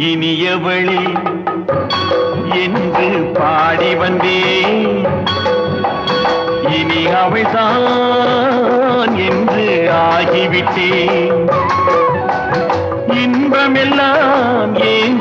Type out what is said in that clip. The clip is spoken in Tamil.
இனியவளே என்று பாடி வந்தேன் இனி அவள்தான் என்று ஆகிவிட்டேன் இன்பமெல்லாம் ஏன்